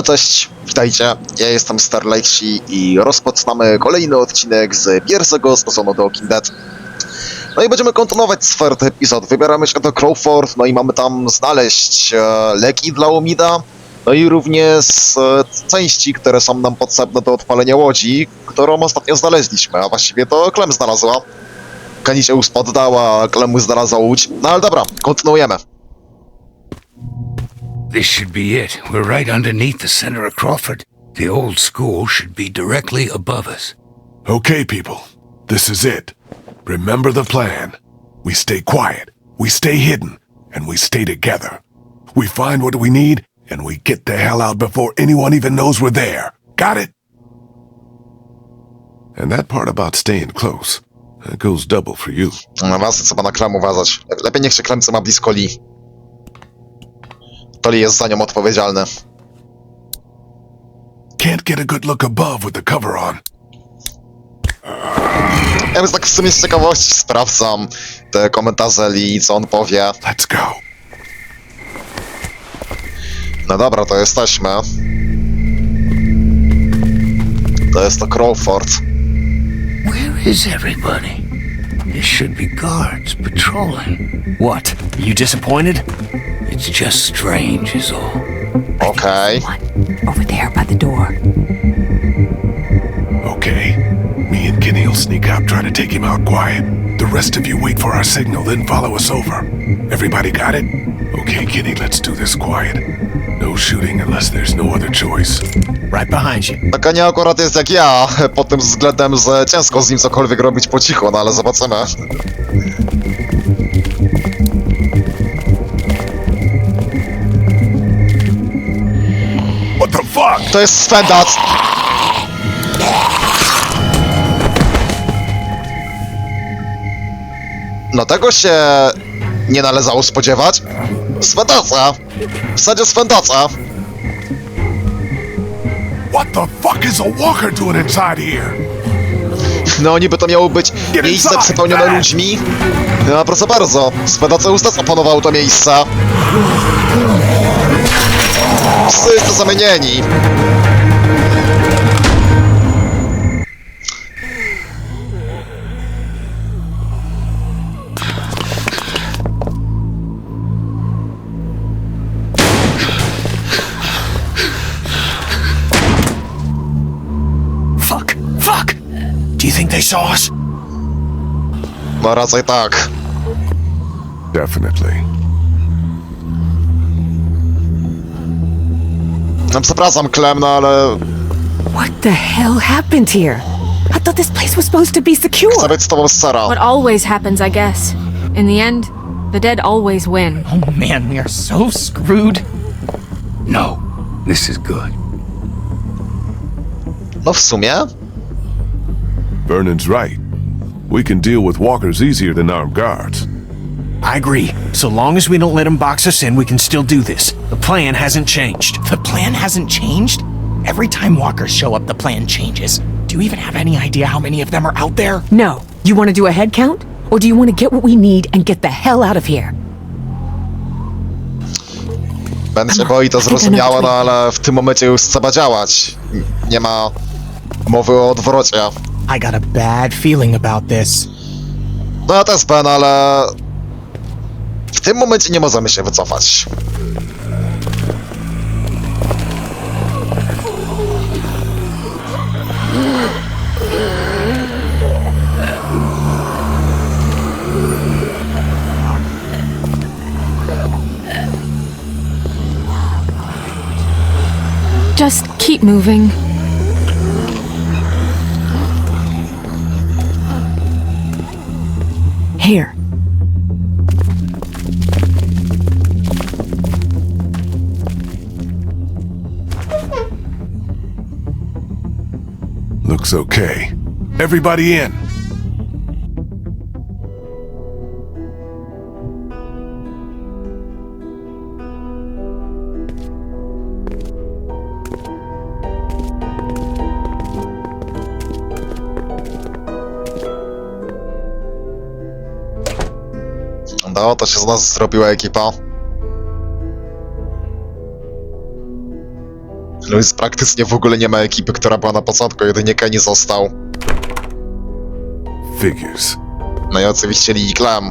No cześć, witajcie. Ja jestem Starlighti i rozpoczynamy kolejny odcinek z pierwszego sezonu The Walking Dead. No i będziemy kontynuować czwarty epizod. Wybieramy się do Crowford, no i mamy tam znaleźć e, leki dla Omida, no i również e, części, które są nam potrzebne do odpalenia łodzi, którą ostatnio znaleźliśmy, a właściwie to Clem znalazła. Kani się już poddała, już znalazła łódź. No ale dobra, kontynuujemy. This should be it. We're right underneath the center of Crawford. The old school should be directly above us. Okay, people, this is it. Remember the plan. We stay quiet, we stay hidden, and we stay together. We find what we need, and we get the hell out before anyone even knows we're there. Got it? And that part about staying close, that goes double for you. Na was trzeba na Klem uważać. Lepiej niech się Klem co ma blisko Lee. To jest za nią odpowiedzialny. Can't get a good look above with the cover on. Ja więc tak w sumie z ciekawości sprawdzam te komentarze Lee, co on powie. Let's go. No dobra, to jesteśmy. To jest to Crawford. Where is everybody? There should be guards patrolling. What? You disappointed? It's just strange, is all. Okay. One over there by the door. Okay. Will sneak out, try to take him out quiet. The rest of you wait for our signal, then follow us over. Everybody got it? Okay, Kenny, let's do this quiet. No shooting unless there's no other choice. Right behind you. Taka nie akurat jest jak ja, pod tym względem, że ciężko z nim cokolwiek robić po cichu, no ale zobaczymy. What the fuck? To jest swędac! No tego się nie należało spodziewać. Swędaca! W sadzie swędaca! What the fuck is a walker doing inside here? No niby to miało być miejsce przepełnione ludźmi. No proszę bardzo, swędaca już opanowało to miejsce. Wszyscy zamienieni. Do you think they saw us? No raczej tak. Definitely. No przepraszam, Klem, no ale What the hell happened here? I thought this place was supposed to be secure. chcę być z tobą szczera. What always happens, I guess. In the end, the dead always win. Oh man, we are so screwed. No, this is good. No w sumie? Vernon's right. We can deal with walkers easier than armed guards. I agree. So long as we don't let them box us in, we can still do this. The plan hasn't changed. The plan hasn't changed? Every time walkers show up, the plan changes. Do you even have any idea how many of them are out there? No. You want to do a head count? Or do you want to get what we need and get the hell out of here? Będę boi, to zrozumiałe, no ale w tym momencie już trzeba działać. Nie ma mowy o odwrocie. I got a bad feeling about this. No ja też Ben, ale w tym momencie nie możemy się wycofać. Just keep moving. Here. Looks okay. Everybody in. No, to się z nas zrobiła ekipa. No więc praktycznie w ogóle nie ma ekipy, która była na początku, jedynie Kenny został. Figures. No i oczywiście Lee Clem.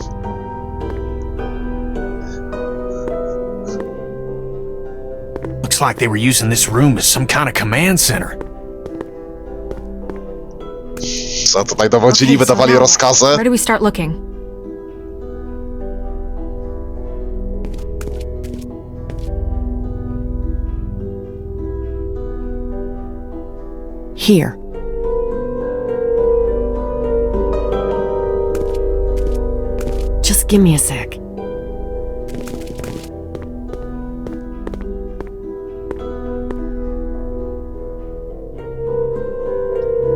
Looks like they were using this room as some kind of command center. Co tutaj dowodzili, wydawali rozkazy. Where do we start looking? Here. Just give me a sec.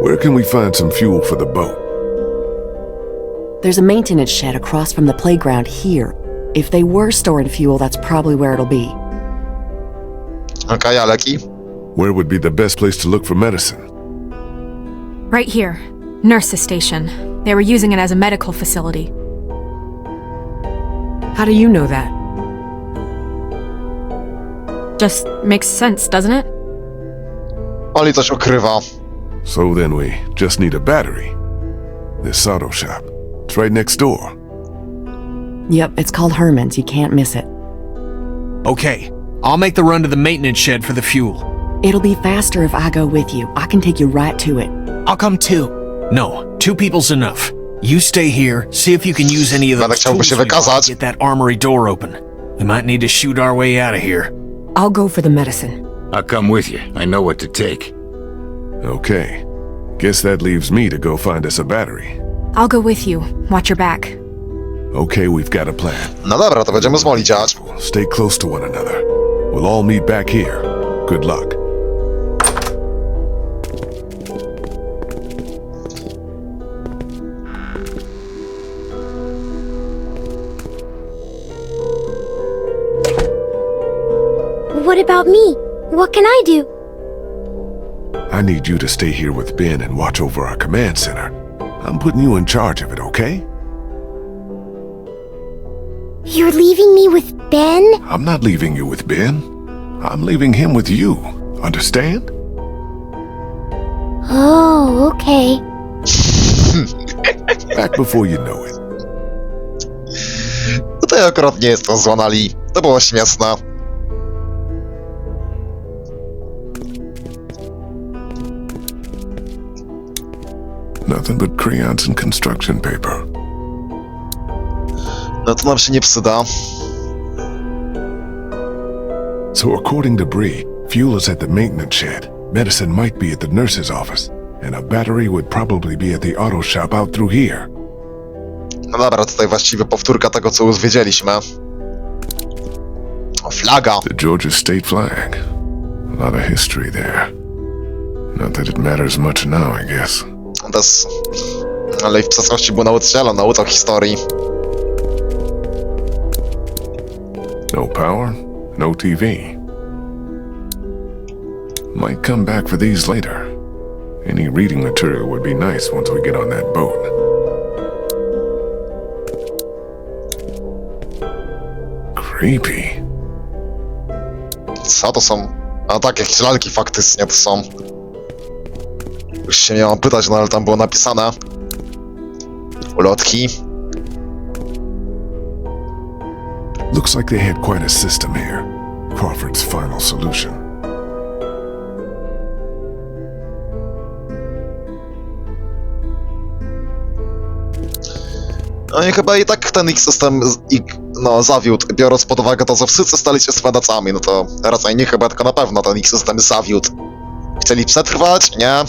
Where can we find some fuel for the boat? There's a maintenance shed across from the playground here. If they were storing fuel, that's probably where it'll be. Okej, a leki? Where would be the best place to look for medicine? Right here. Nurse's station. They were using it as a medical facility. How do you know that? Just makes sense, doesn't it? Oli coś ukrywa. So then we just need a battery. This auto shop. It's right next door. Yep, it's called Herman's. You can't miss it. Okay, I'll make the run to the maintenance shed for the fuel. It'll be faster if I go with you. I can take you right to it. I'll come too. No, two people's enough. You stay here, see if you can use any of Będę those chciałby tools we bought to get that armory door open. We might need to shoot our way out of here. I'll go for the medicine. I'll come with you. I know what to take. Okay. Guess that leaves me to go find us a battery. I'll go with you. Watch your back. Okay, we've got a plan. No dobra, to będziemy z Molly działać. Stay close to one another. We'll all meet back here. Good luck. About me? What can I do? I need you to stay here with Ben and watch over our command center. I'm putting you in charge of it, okay? You're leaving me with Ben? I'm not leaving you with Ben. I'm leaving him with you. Understand? Oh, okay. Back before you know it. Tutaj akurat nie jest to zła Lee. To było śmieszne. Nothing but crayons and construction paper. No to nam się nie przyda. So, according to Bree, fuel is at the maintenance shed, medicine might be at the nurse's office, and a battery would probably be at the auto shop out through here. No dobra, tutaj właściwie powtórka tego, co już wiedzieliśmy. Flaga. The Georgia state flag. A lot of history there. Not that it matters much now, I guess. Jest... Ale w przeszłości był nauczycielem, nauczał historii. No power, no TV. Might come back for these later. Any reading material would be nice once we get on that boat. Creepy. Co to są? A tak, jakieś lalki faktycznie to są. Już się nie mam pytać, no ale tam było napisane. Ulotki. Looks like they had quite a system here. Crawford's final solution. No i chyba i tak ten ich system no, zawiódł, biorąc pod uwagę to, że wszyscy stali się sprzedawcami, no to raczej nie chyba, tylko na pewno ten ich system zawiódł. Chcieli przetrwać, nie?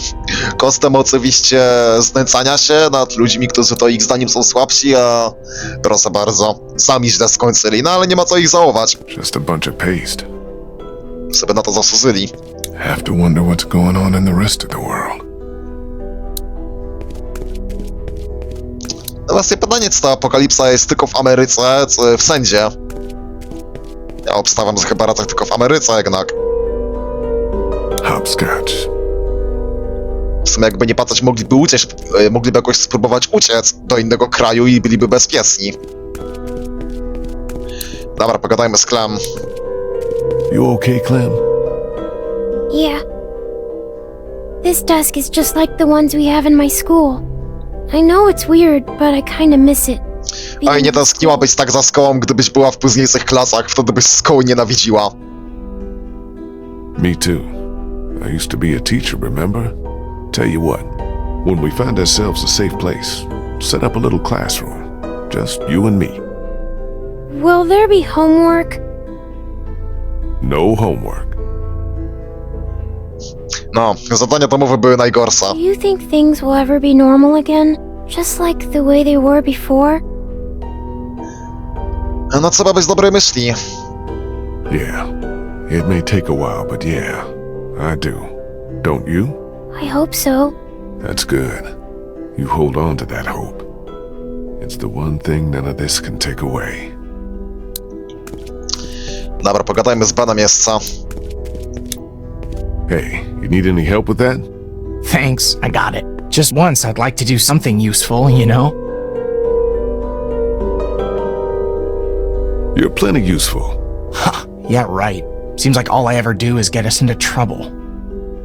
Kosztem oczywiście znęcania się nad ludźmi, którzy to ich zdaniem są słabsi, a proszę bardzo, sami źle skończyli, no ale nie ma co ich załować, Just a bunch of paste. sobie na to zasłużyli. Have to wonder what's going on in the rest of the world. No właśnie pytanie, czy ta apokalipsa jest tylko w Ameryce, czy w sędzie? Ja obstawiam, że chyba raczej tylko w Ameryce jednak. Hopscotch. W sumie jakby nie patrzeć, mogliby uciec, e, mogliby jakoś spróbować uciec do innego kraju i byliby bezpieczni. Dobra, pogadajmy z Clem. You okay, Clem? Yeah. This desk is just like the ones we have in my school. I know it's weird, but I kinda miss it. Oj, nie in tęskniłabyś tak za szkołą, gdybyś była w późniejszych klasach, wtedy byś szkoły nienawidziła. Me too. I used to be a teacher, remember? Tell you what, when we find ourselves a safe place, set up a little classroom. Just you and me. Will there be homework? No homework. No, zadania domowe były najgorsze. Do you think things will ever be normal again? Just like the way they were before? No trzeba być dobrej myśli. Yeah. It may take a while, but yeah, I do. Don't you? I hope so. That's good. You hold on to that hope. It's the one thing none of this can take away. Dobra, pogadajmy z Benem jeszcze. Hey, you need any help with that? Thanks, I got it. Just once, I'd like to do something useful, you know? You're plenty useful. Yeah, right. Seems like all I ever do is get us into trouble.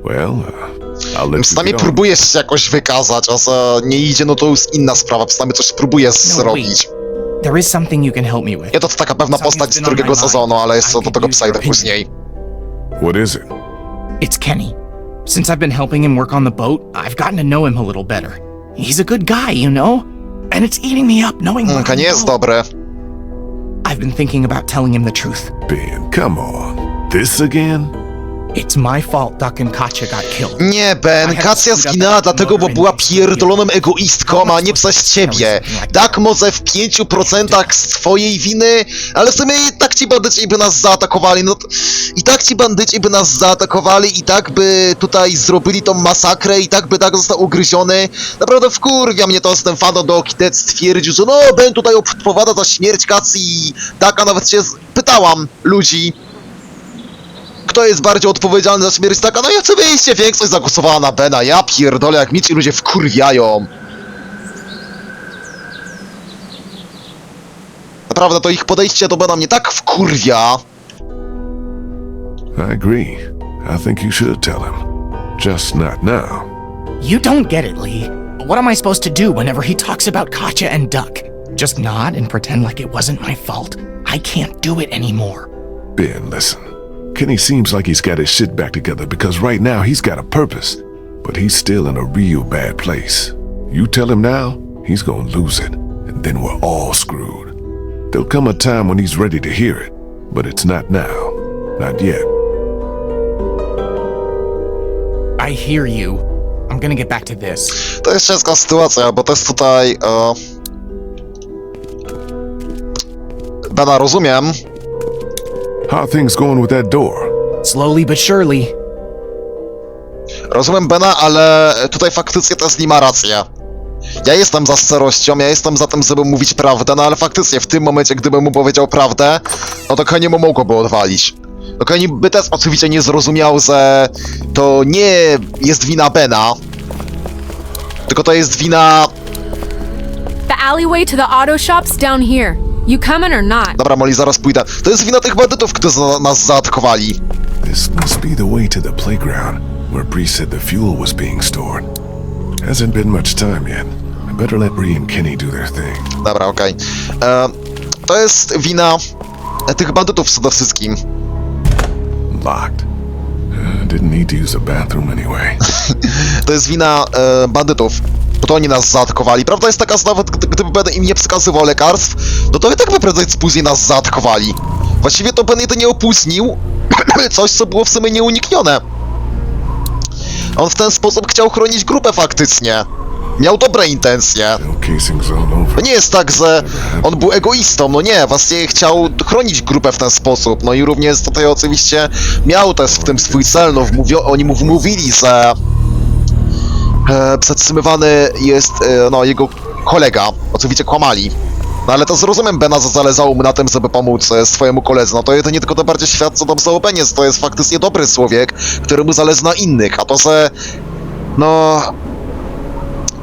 Well, uh, I'll let you Przynajmniej get on. próbujesz się jakoś wykazać, a że nie idzie, no to już inna sprawa. Przynajmniej coś próbujesz No, zrobić. There is something you can help me with. Nie to taka pewna postać z drugiego sezonu, ale jeszcze do tego przejdę później. What is it? It's Kenny. Since I've been helping him work on the boat, I've gotten to know him a little better. He's a good guy, you know? And it's eating me up knowing what Mka I nie jest know. dobre. I've been thinking about telling him the truth. Ben, come on. This again? It's my fault Duck and Katya got killed. Nie, Ben, Kacja zginęła dlatego, bo była pierdoloną egoistką, a nie przez ciebie. Tak może w 5% z twojej winy, ale w sumie i tak ci bandyci by nas zaatakowali, no... t- I tak ci bandyci by nas zaatakowali, i tak by tutaj zrobili tą masakrę, i tak by tak został ugryziony. Naprawdę wkurwia mnie to, że ten fan do Kitet stwierdził, że no, Ben tutaj odpowiada za śmierć Kacji i tak, a nawet się z- pytałam ludzi, kto jest bardziej odpowiedzialny za śmierć taka? No i oczywiście większość zagłosowała na Bena. Ja pierdolę, jak mi ci ludzie wkurwiają. Naprawdę, to ich podejście do Bena mnie tak wkurwia. I agree. I think you should tell him. Just not now. You don't get it, Lee. What am I supposed to do whenever he talks about Katya and Duck? Just nod and pretend like it wasn't my fault? I can't do it anymore. Ben, listen. Kenny seems like he's got his shit back together because right now he's got a purpose, but he's still in a real bad place. You tell him now, he's gonna lose it, and then we're all screwed. There'll come a time when he's ready to hear it, but it's not now. Not yet. I hear you. I'm gonna get back to this. To jest ciężka sytuacja, bo to jest tutaj... E... Bena, rozumiem. How are things going with that door? Slowly but surely. Rozumiem Bena, ale tutaj faktycznie też nie ma rację. Ja jestem za szczerością, ja jestem za tym, żeby mówić prawdę, no ale faktycznie w tym momencie, gdybym mu powiedział prawdę, no to Kenny mu mogłoby odwalić. No Kenny by też oczywiście nie zrozumiał, że to nie jest wina Bena, tylko to jest wina... The alleyway to the auto shop's down here. You coming or not? Dobra, Molly, zaraz pójdę. To jest wina tych bandytów, którzy na- nas zaatakowali. This must be the way to the playground, where Bree said the fuel was being stored. Hasn't been much time yet. I better let Bree and Kenny do their thing. Dobra, okej. E, To jest wina e, tych bandytów przede wszystkim. Locked. Uh, didn't need to use the bathroom anyway. To jest wina e, bandytów, bo to oni nas zaatakowali. Prawda jest taka, że nawet gdy- gdyby im nie wskazywał lekarstw, no to i tak by prędzej później nas zaatakowali. Właściwie to Ben jedynie opóźnił coś, co było w sumie nieuniknione. On w ten sposób chciał chronić grupę faktycznie. Miał dobre intencje. To nie jest tak, że on był egoistą, no nie, właściwie chciał chronić grupę w ten sposób. No i również tutaj oczywiście miał też w tym swój cel, no wmówio, oni mu wmówili, że e, przetrzymywany jest e, no, jego kolega. Oczywiście kłamali. No ale to zrozumiem Bena, że zależało mu na tym, żeby pomóc e, swojemu koledze. No to jedynie tylko to bardziej świadczy o Benie, że to jest faktycznie dobry człowiek, któremu zależy na innych, a to, że no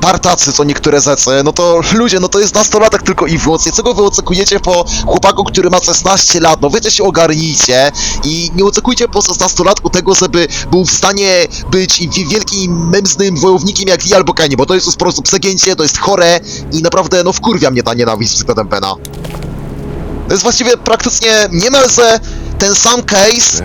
partacy, co niektóre zecy, no to ludzie, no to jest nastolatek tylko i wyłącznie. Co go wy oczekujecie po chłopaku, który ma 16 lat? No wiecie się ogarnijcie i nie oczekujcie po 16-latku tego, żeby był w stanie być wi- wielkim męsnym wojownikiem jak Lee albo Kenny, bo to jest po prostu przegięcie, to jest chore i naprawdę, no wkurwia mnie ta nienawiść względem Bena. To jest właściwie praktycznie niemalże ten sam case,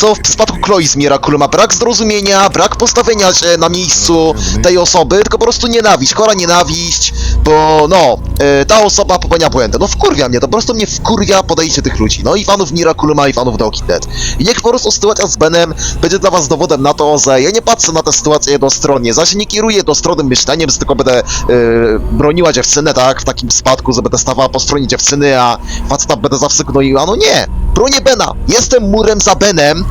co w przypadku Chloe z Miracle ma brak zrozumienia, brak postawienia się na miejscu tej osoby, tylko po prostu nienawiść, chora nienawiść, bo no, e, ta osoba popełnia błędy. No wkurwia mnie, to po prostu mnie wkurwia podejście tych ludzi. No i fanów Miracle ma i fanów The Walking Dead. I niech po prostu sytuacja z Benem będzie dla was dowodem na to, że ja nie patrzę na tę sytuację jednostronnie, zaś nie kieruję jednostronnym myśleniem, że tylko będę e, broniła dziewczynę, tak, w takim spadku, że będę stawała po stronie dziewczyny, a faceta będę zawsze gnoiła. No nie, bronię Bena, jestem murem za Benem,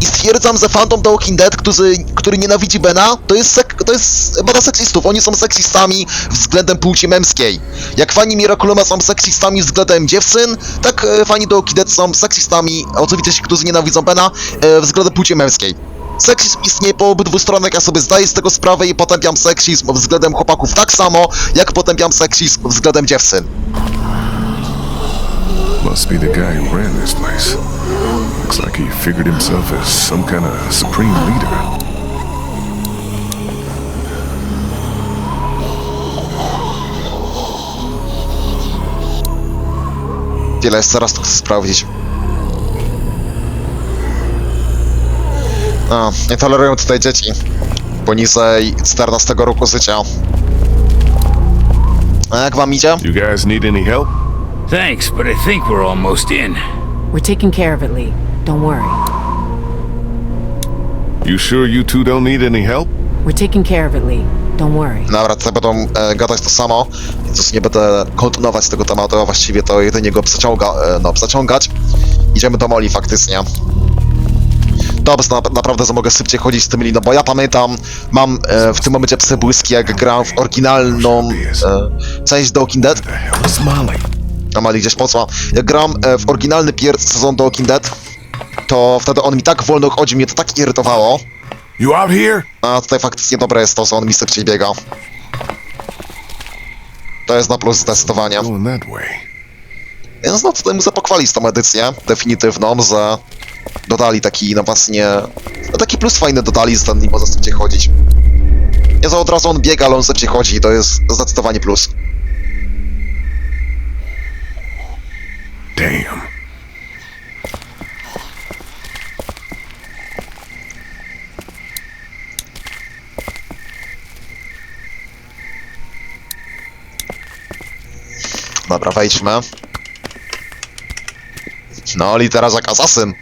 i stwierdzam, że fandom The Walking Dead, który, który nienawidzi Bena, to jest, sek, to jest banda seksistów. Oni są seksistami względem płci męskiej. Jak fani Miraculuma są seksistami względem dziewczyn, tak e, fani The Walking Dead są seksistami, oczywiście ci, którzy nienawidzą Bena, e, względem płci męskiej. Seksizm istnieje po obydwu stronach, ja sobie zdaję z tego sprawę i potępiam seksizm względem chłopaków tak samo, jak potępiam seksizm względem dziewczyn. Must be the guy who ran this place. Looks like he figured himself as some kind of supreme leader. Tyle jest to chcę sprawdzić. A, nie tolerują tutaj dzieci. Poniżej 14 roku życia. A jak wam idzie? You guys need any help? Thanks, but I think we're almost in. We're taking care of it, Lee. Don't worry. You sure you two don't need any help? We're taking care of it, Lee. Don't worry. Dobra, tutaj będą e, gadać to samo, więc już nie będę kontynuować tego tematu, a właściwie to jedynie go przeciąga, e, no, przeciągać. Idziemy do Moli faktycznie. Dobrze, na, naprawdę, że mogę szybciej chodzić z tym liną, bo ja pamiętam, mam e, w tym momencie przebłyski, jak grałem w oryginalną e, część The Walking Dead, The hell is Molly? a Mali gdzieś poszła. Jak gram e, w oryginalny pierwszy sezon The Walking Dead, to wtedy on mi tak wolno chodzi, mnie to tak irytowało, You out here? a tutaj faktycznie dobre jest to, że on mi szybciej biega. To jest na plus zdecydowanie. Więc no tutaj muszę pochwalić tą edycję definitywną, że dodali taki no właśnie, no taki plus fajny dodali, że ten nie może szybciej chodzić. Nie, że od razu on biega, ale on szybciej chodzi i to jest zdecydowanie plus. Damn. Dobra, wejdźmy. No, teraz jak asasyn.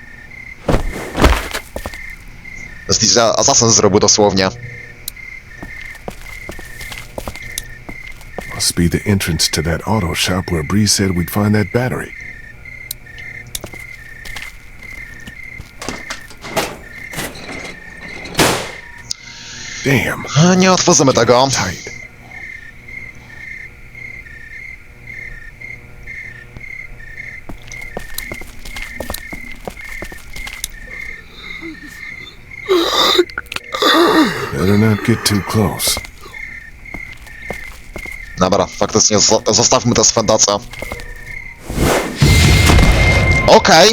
Z asasyn zrobił dosłownie. Must be the entrance to that auto shop where Bree said we'd find that battery. Damn. Nie otworzymy tego. Tight. Better not get too close. Dobra, faktycznie zo- zostawmy tę swendacę. Okej,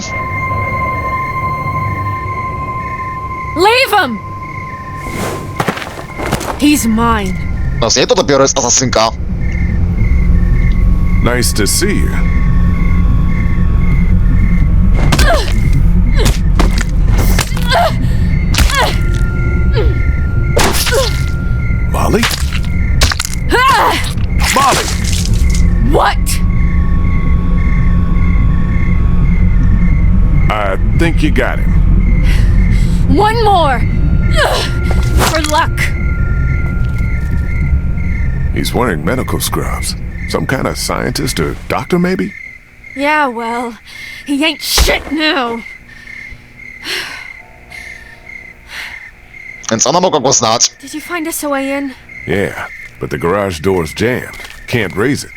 Leave him! He's mine. no z to dopiero jest asasynka. Nice to see you. Molly? Molly! What? I think you got him. One more! For luck. He's wearing medical scrubs. Some kind of scientist or doctor, maybe? Yeah, well, he ain't shit now. Więc ona mogła go znać. Did you find us a way in? Yeah, but the garage door's jammed. Can't raise it.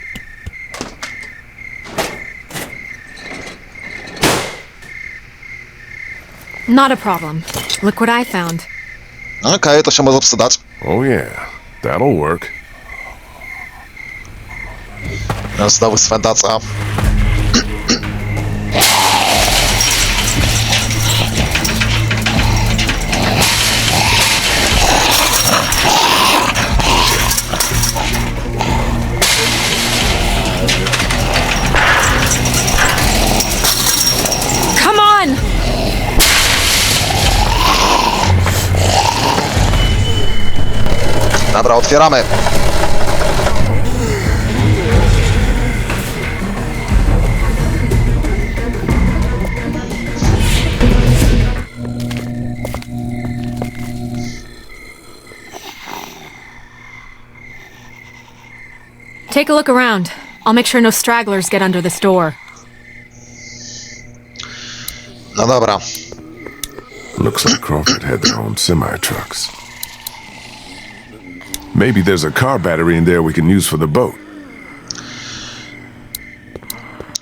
Not a problem. Look what I found. Okej, to się może przydać. Oh yeah, that'll work. Znowu swędaca. Dobra, otwieramy. Take a look around. I'll make sure no stragglers get under this door. No dobra. Looks like Crawford had their own semi trucks. Maybe there's a car battery in there we can use for the boat.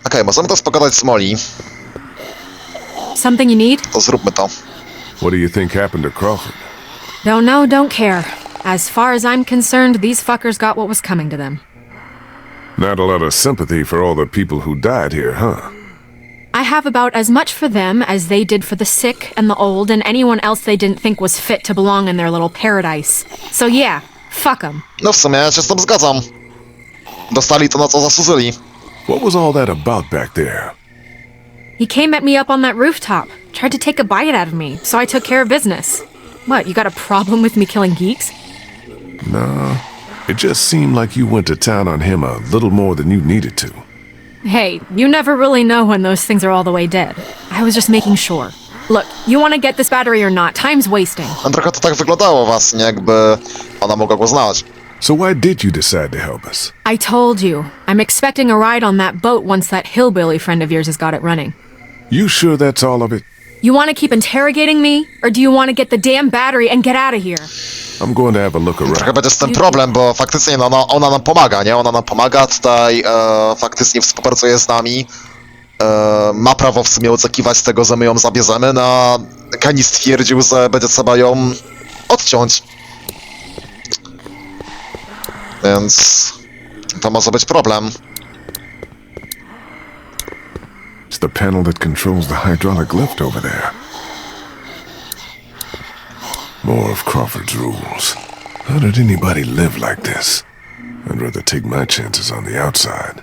Okej, możemy też pogadać z Molly. Something you need? To zróbmy to. What do you think happened to Crawford? Don't know, don't care. As far as I'm concerned, these fuckers got what was coming to them. Not a lot of sympathy for all the people who died here, huh? I have about as much for them as they did for the sick and the old and anyone else they didn't think was fit to belong in their little paradise. So yeah, fuck them. No w sumie ja się z tym zgadzam. Dostali to na co zasłużyli. What was all that about back there? He came at me up on that rooftop, tried to take a bite out of me, so I took care of business. What, you got a problem with me killing geeks? No, it just seemed like you went to town on him a little more than you needed to. Hey, you never really know when those things are all the way dead. I was just making sure. Look, you want to get this battery or not? Time's wasting. No, trochę to tak wyglądało właśnie, jakby ona mogła go znać. So why did you decide to help us? I told you. I'm expecting a ride on that boat once that hillbilly friend of yours has got it running. You sure that's all of it? You want to keep interrogating me? Or do you want to get the damn battery and get out of here? I'm going to have a look Trochę around. będzie z tym problem, bo faktycznie no, no, ona nam pomaga, nie? Ona nam pomaga tutaj, e, faktycznie współpracuje z nami. E, ma prawo w sumie oczekiwać tego, że my ją zabierzemy, no a Kenny stwierdził, że będzie trzeba ją odciąć. Więc to może być problem. The panel that controls the hydraulic lift over there. More of Crawford's rules. How did anybody live like this? I'd rather take my chances on the outside.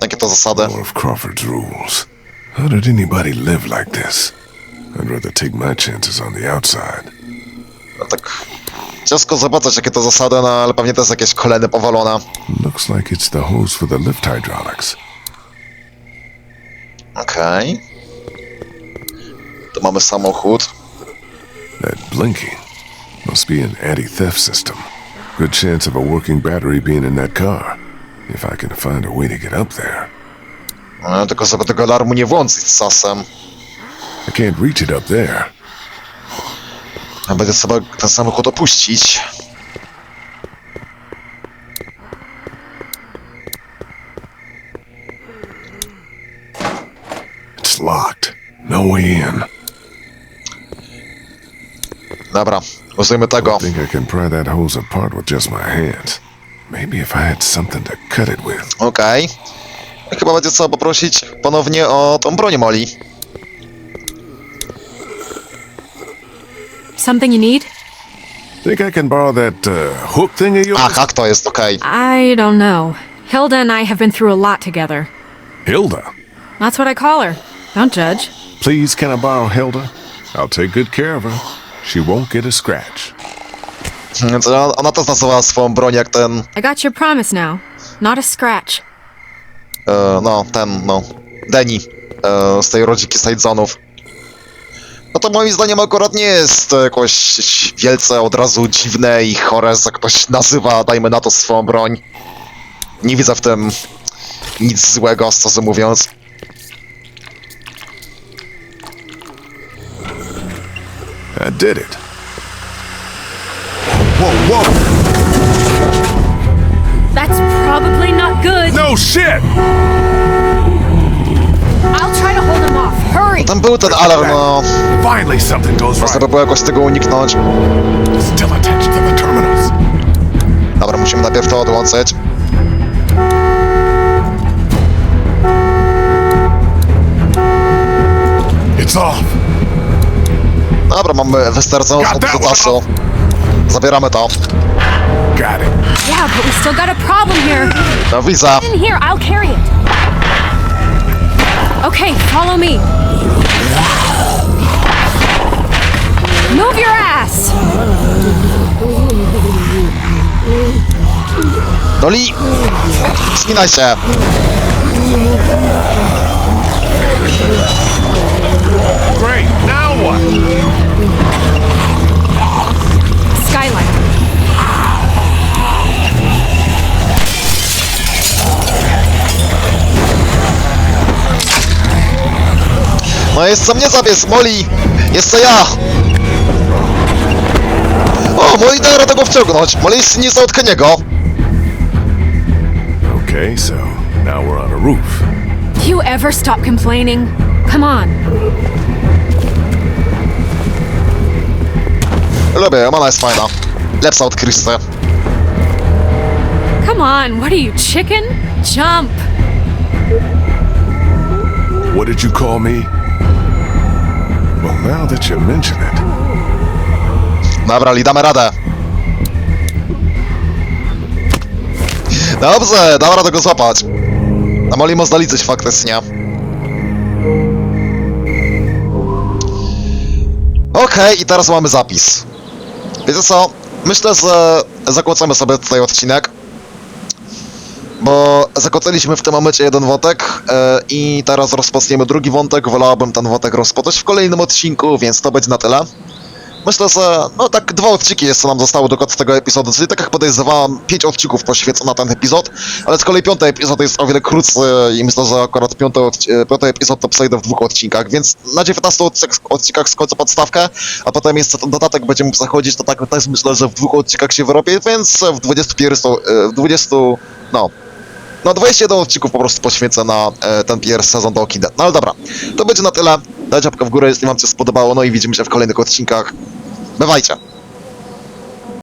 Jakie to zasady? More of Crawford's rules. How did anybody live like this? I'd rather take my chances on the outside. No tak ciężko zobaczyć jakie to zasady, no ale pewnie to jest jakieś kolejne powalone. Looks like it's the hose for the lift hydraulics. Okej. Tu mamy samochód. That blinking must be an anti-theft system. Good chance of a working battery being in that car. If I can find a way to get up there. No, tylko żeby tego alarmu nie włączyć z czasem. I can't reach it up there. A Będzie trzeba ten samochód opuścić. Dobra, użyjmy tego. I think I can pry that hose apart with just my hands. Maybe if I had something to cut it with. Okej. Chyba będzie trzeba poprosić ponownie o tą broń Moli. Something you need? Think I can borrow that uh, hook thing of yours? A, hak to jest, okej. I don't know. Hilda and I have been through a lot together. Hilda. That's what I call her. Don't judge. Please, can I borrow Hilda? I'll take good care of her. She won't get a scratch. Więc ona, ona też nazywała swoją broń jak ten, I got your promise now. Not a scratch. e, no, ten, no, Denny e, z tej rodziki Sidezonów. No to moim zdaniem akurat nie jest to jakoś wielce od razu dziwne i chore, że ktoś nazywa, dajmy na to, swoją broń. Nie widzę w tym nic złego, szczerze mówiąc. I did it. Whoa, whoa! That's probably not good. No shit! I'll try to hold him off. Hurry! tam był ten alarm, no. Finally, something goes Trzeba right. było jakoś tego uniknąć. Still attention to the terminals. Dobra, musimy najpierw to odłączyć. It's off. Dobra, mamy wystarczająco Got that dużo czasu. Zabieramy to. Got it. Yeah, but we still got a problem here. No widzę. In here, I'll carry it. Okay, follow me. Move your ass. Doli! Spinaj się! Great. Now what? No jeszcze mnie zabies, Molly! Jeszcze ja! O, Molly da radę go wciągnąć! Molly jest nieco od Keniego. Okay, so now we're on a roof. You ever stop complaining? Come on. Lubię, ona jest fajna. Lepsza od Christy. Come on. What are you, chicken? Jump. What did you call me? Now that you mention it, Dobra, Li, damy radę. Dobrze, dam radę go złapać. A Molly można liczyć faktycznie. Okej, i teraz mamy zapis. Wiecie co? Myślę, że zakłócamy sobie tutaj odcinek. Bo zakłóciliśmy w tym momencie jeden wątek e, i teraz rozpoczniemy drugi wątek. Wolałbym ten wątek rozpocząć w kolejnym odcinku, więc to będzie na tyle. Myślę, że no tak dwa odcinki jeszcze nam zostały do końca tego epizodu, czyli tak jak podejrzewałem, pięć odcinków poświęcono na ten epizod, ale z kolei piąty epizod jest o wiele krótszy i myślę, że akurat piąty, e, piąty epizod to przejdę w dwóch odcinkach, więc na 19 odcinkach, skończę podstawkę, a potem jeszcze ten dodatek będzie mógł zachodzić, to tak też myślę, że w dwóch odcinkach się wyrobię, więc w 21, e, w 20, no, no 21 odcinków po prostu poświęcę na e, ten pierwszy sezon do Walking. No ale dobra, to będzie na tyle. Dajcie łapkę w górę, jeśli wam się spodobało, no i widzimy się w kolejnych odcinkach. Bywajcie!